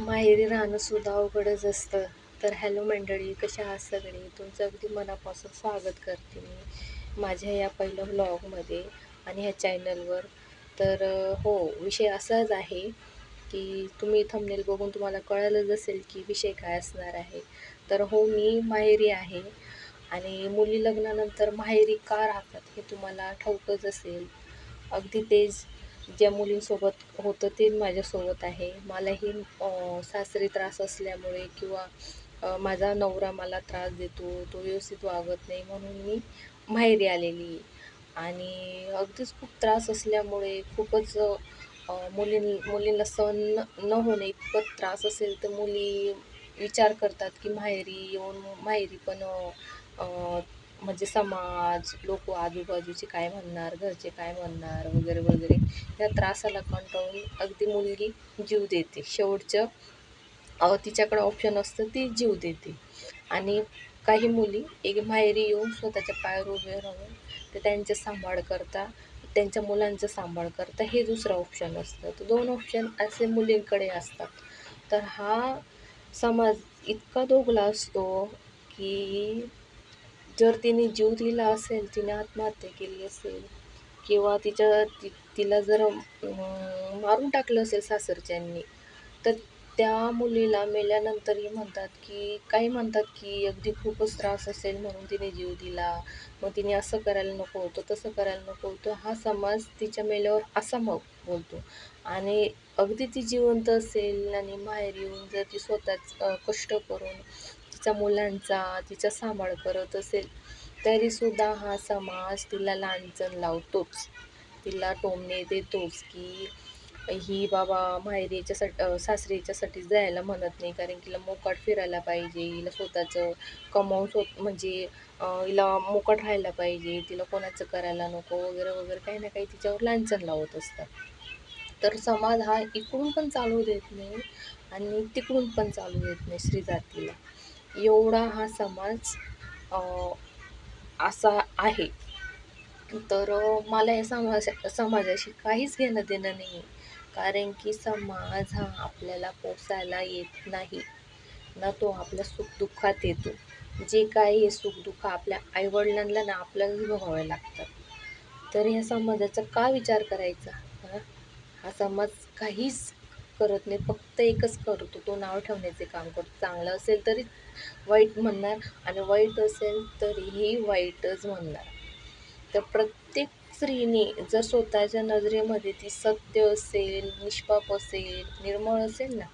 माहेरी राहणंसुद्धा अवघडच असतं. तर हॅलो मंडळी कशा आहात सगळे? तुमचं अगदी मनापासून स्वागत करते मी माझ्या या पहिल्या व्लॉगमध्ये आणि ह्या चॅनलवर तर हो विषय असाच आहे की तुम्ही थंबनेल बघून तुम्हाला कळालंच असेल की विषय काय असणार आहे. तर हो मी माहेरी आहे आणि मुली लग्नानंतर माहेरी का राहतात हे तुम्हाला ठाऊकच असेल. अगदी तेच ज्या मुलींसोबत होतं ते माझ्यासोबत आहे. मलाही सासरी त्रास असल्यामुळे किंवा माझा नवरा मला त्रास देतो तो व्यवस्थित वागत नाही म्हणून मी माहेरी आलेली आणि अगदीच खूप त्रास असल्यामुळे खूपच मुलीं मुलींना सहन न न होणे इतपत त्रास असेल तर मुली विचार करतात की माहेरी येऊन माहेरी पण म्हणजे समाज लोक आजूबाजूचे काय म्हणणार घरचे काय म्हणणार वगैरे वगैरे या त्रासाला कंटाळून अगदी मुलगी जीव देते. शेवटचं अ, तिच्याकडे ऑप्शन असतं ती जीव देते. आणि काही मुली एक माहेरी येऊन स्वतःच्या पायावर उभे राहून ते त्यांचे सांभाळ करता त्यांच्या मुलांचं सांभाळ करता हे दुसरं ऑप्शन असतं. तर दोन ऑप्शन असे मुलींकडे असतात. तर हा समाज इतका दोघला असतो की जर तिने जीव दिला असेल तिने आत्महत्या केली असेल किंवा तिच्या ति तिला जर मारून टाकलं असेल सासरच्यांनी तर त्या मुलीला मेल्यानंतरही म्हणतात की काही म्हणतात की अगदी खूपच त्रास असेल म्हणून तिने जीव दिला. मग तिने असं करायला नको होतं तसं करायला नको होतं. हा समाज तिच्या मेल्यावर असा मग बोलतो. आणि अगदी ती जिवंत असेल आणि माहेर येऊन जर ती स्वतःच कष्ट करून तिच्या मुलांचा तिचा सांभाळ करत असेल तरीसुद्धा हा समाज तिला लांछन लावतोच. तिला टोमणे देतोच की ही बाबा माहेरी याच्यासाठी सासरी जायला म्हणत नाही कारण तिला मोकाट फिरायला पाहिजे हिला स्वतःचं कमावून स्वत म्हणजे हिला मोकाट राहायला पाहिजे तिला कोणाचं करायला नको वगैरे वगैरे काही ना काही तिच्यावर लांछन लावत असतात. तर समाज हा इकडून पण चालू देत नाही आणि तिकडून पण चालू देत नाही श्री जातीला एवढा हा समाज असा आहे. तर मला या समाज समाजाशी काहीच घेणं देणं नाही आहे कारण की समाज हा आपल्याला पोसायला येत नाही. ना तो आपल्या सुखदुःखात येतो. जे काही हे सुखदुःख आपल्या आईवडिलांना ना आपल्यालाच भोगावे लागतात. तर ह्या समाजाचा का विचार करायचा? हा समाज काहीच करत नाही. फक्त एकच करतो. तो नाव ठेवण्याचे काम करतो. चांगलं असेल तरी वाईट म्हणणार आणि वाईट असेल तरीही वाईटच म्हणणार. तर प्रत्येक स्त्रीने जर स्वतःच्या नजरेमध्ये ती सत्य असेल निष्पाप असेल निर्मळ असेल ना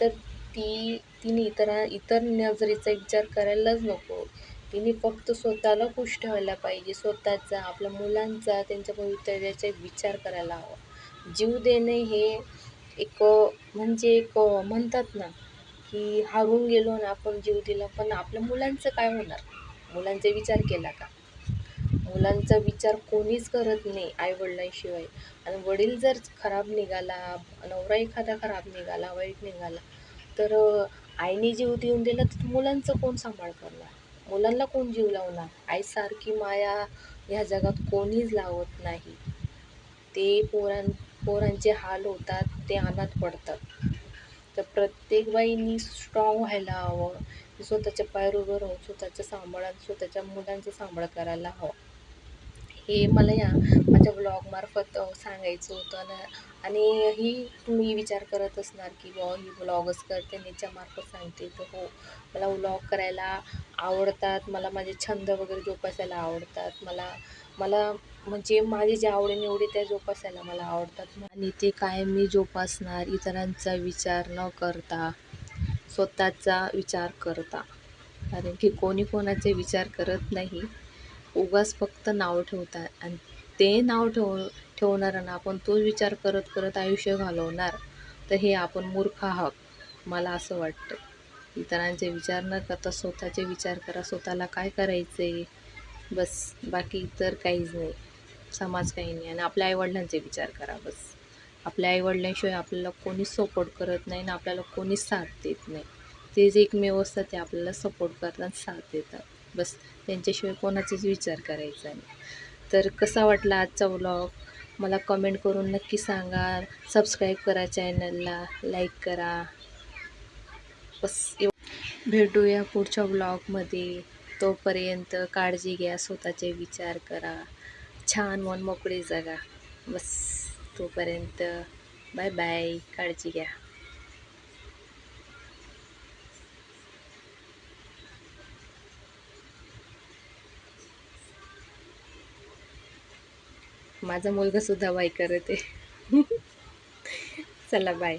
तर ती तिने इतरा इतर नजरेचा विचार करायलाच नको. तिने फक्त स्वतःला खुश ठेवायला पाहिजे. स्वतःचा आपल्या मुलांचा त्यांच्या भवितव्याचा विचार करायला हवा. जीव देणे हे एक म्हणजे एक म्हणतात ना की हारून गेलो आणि आपण जीव दिला पण आपल्या मुलांचं काय होणार? मुलांचा विचार केला का? मुलांचा विचार कोणीच करत नाही आईवडिलांशिवाय. आणि वडील जर खराब निघाला नवरा एखादा खराब निघाला वाईट निघाला तर आईने जीव देऊन दिला तर मुलांचं कोण सांभाळ करणार? मुलांना कोण जीव लावणार? आईसारखी माया ह्या जगात कोणीच लावत नाही. ते पोरां पोरांचे हाल होतात ते अनाथ पडतात. तर प्रत्येक बाईंनी स्ट्रॉंग व्हायला हवं. स्वतःच्या पायावर उभं राहून स्वतःच्या सांभाळा स्वतःच्या मुलांचा सांभाळ करायला हवा. हे मला या माझ्या ब्लॉगमार्फत सांगायचं होतं आणि आणि ही तुम्ही विचार करत असणार की बुवा ही ब्लॉगच करते याच्यामार्फत सांगते. तर हो मला व्लॉग करायला आवडतात. मला माझे छंद वगैरे जोपासायला आवडतात. मला मला म्हणजे माझे जे आवडीनिवडी त्या जोपासायला मला आवडतात. आणि ते काय मी जोपासणार इतरांचा विचार न करता स्वतःचा विचार करता. कारण की कोणी कोणाचे विचार करत नाही. उगाच फक्त नाव ठेवतात. आणि ते नाव ठेव ठेवणाऱ्यांना आपण तोच विचार करत करत आयुष्य घालवणार तर हे आपण मूर्ख आहोत मला असं वाटतं. इतरांचे विचार न करता स्वतःचे विचार करा. स्वतःला काय करायचं आहे बस बाकी तर काहीच नाही. समाज काही नाही आणि आपल्या आईवडिलांचे विचार करा बस. आपल्या आईवडिलांशिवाय आपल्याला कोणीच सपोर्ट करत नाही आणि आपल्याला कोणीच साथ देत नाही. ते जे एकमेव असतात ते आपल्याला सपोर्ट करतात साथ देतात. बस त्यांच्याशिवाय कोणाचाच विचार करायचा नाही. तर कसा वाटला आजचा व्लॉग मला कमेंट करून नक्की सांगा. सबस्क्राईब करा चॅनलला लाईक करा. बस भेटूया पुढच्या व्लॉगमध्ये तोपर्यंत काळजी घ्या स्वतःचे विचार करा. छान मन मोकळे जगा. बस तोपर्यंत बाय बाय काळजी घ्या. माझा मुलगा सुद्धा बाय करत आहे. चला बाय.